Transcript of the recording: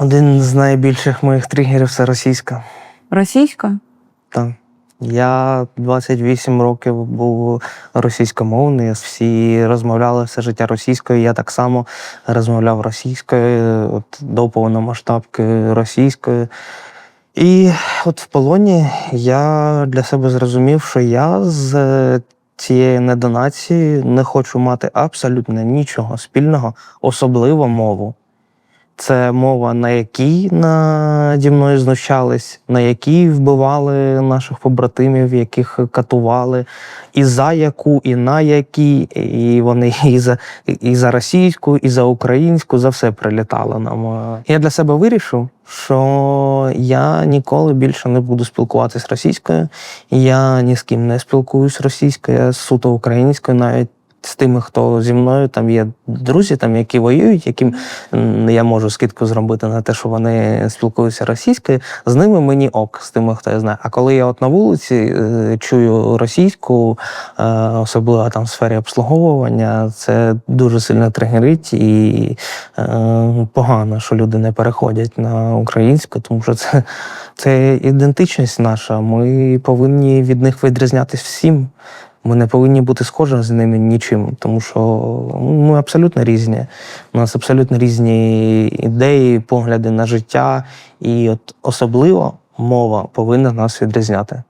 Один з найбільших моїх тригерів це російська. Російська? Так. Я 28 років був російськомовний. Всі розмовляли все життя російською. Я так само розмовляв російською, от до повномасштабки російською. І от в полоні я для себе зрозумів, що я з цієї недонації не хочу мати абсолютно нічого спільного, особливо мову. Це мова, на якій наді мною знущались, на якій вбивали наших побратимів, яких катували, і за яку, і на якій, і вони і за, і за російську, і за українську, за все прилітало нам. Я для себе вирішив, що я ніколи більше не буду спілкуватися російською. Я ні з ким не спілкуюсь російською, я суто українською, навіть з тими, хто зі мною там є друзі, там, які воюють, яким я можу скидку зробити на те, що вони спілкуються російською, з ними мені ок, з тими, хто я знає. А коли я от на вулиці е, чую російську, е, особливо там в сфері обслуговування, це дуже сильно тригерить і е, погано, що люди не переходять на українську, тому що це, це ідентичність наша. Ми повинні від них відрізнятися всім. Ми не повинні бути схожі з ними нічим, тому що ну, ми абсолютно різні. У нас абсолютно різні ідеї, погляди на життя, і от особливо мова повинна нас відрізняти.